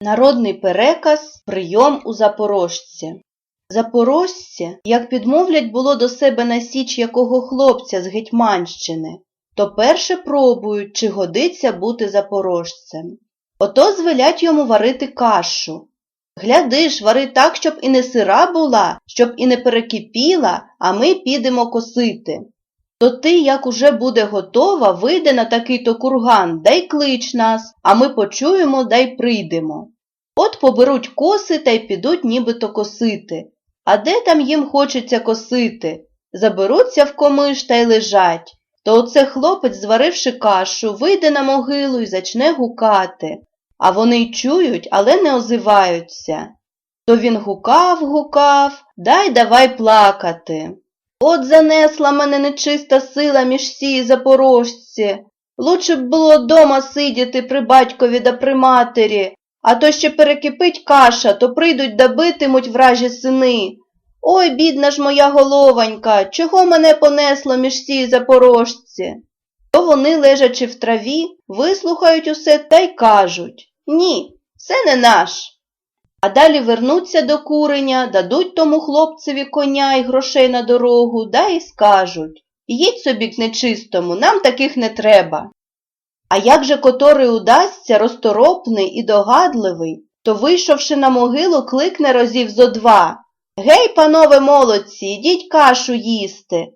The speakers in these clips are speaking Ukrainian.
Народний переказ Прийом у Запорожці. Запорожці, як підмовлять було до себе на січ якого хлопця з Гетьманщини, то перше пробують, чи годиться бути запорожцем. Ото звелять йому варити кашу. Гляди ж, вари так, щоб і не сира була, щоб і не перекипіла, а ми підемо косити. То ти, як уже буде готова, вийде на такий-то курган, дай клич нас, а ми почуємо, дай прийдемо. От поберуть коси та й підуть нібито косити. А де там їм хочеться косити? Заберуться в комиш та й лежать. То оце хлопець, зваривши кашу, вийде на могилу і зачне гукати. А вони й чують, але не озиваються. То він гукав, гукав, дай давай плакати. От занесла мене нечиста сила між сії запорожці. Лучше б було дома сидіти при батькові да при матері, а то ще перекипить каша, то прийдуть да битимуть вражі сини. Ой, бідна ж моя головонька, чого мене понесло між сії запорожці? То вони, лежачи в траві, вислухають усе та й кажуть Ні, це не наш. А далі вернуться до куреня, дадуть тому хлопцеві коня й грошей на дорогу, да й скажуть Їдь собі к нечистому, нам таких не треба. А як же котрий удасться, розторопний і догадливий, то, вийшовши на могилу, кликне разів зо два Гей, панове молодці, ідіть кашу їсти.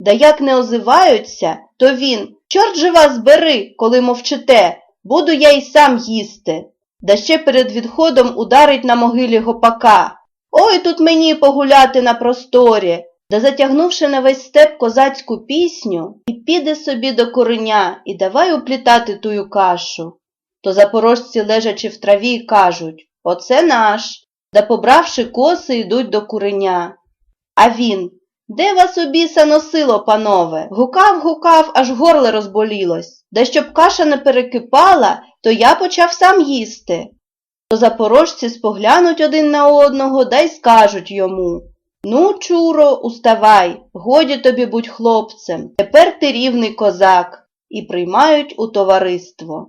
Да як не озиваються, то він Чорт же вас бери, коли мовчите, буду я й сам їсти. Да ще перед відходом ударить на могилі гопака. Ой тут мені погуляти на просторі, да затягнувши на весь степ козацьку пісню, і піде собі до кореня і давай уплітати тую кашу. То запорожці, лежачи в траві, кажуть Оце наш, да побравши коси, йдуть до куреня. А він де вас у біса носило, панове? Гукав, гукав, аж горле розболілось. Да щоб каша не перекипала, то я почав сам їсти. То запорожці споглянуть один на одного да й скажуть йому Ну, чуро, уставай, годі тобі будь хлопцем, тепер ти рівний козак, і приймають у товариство.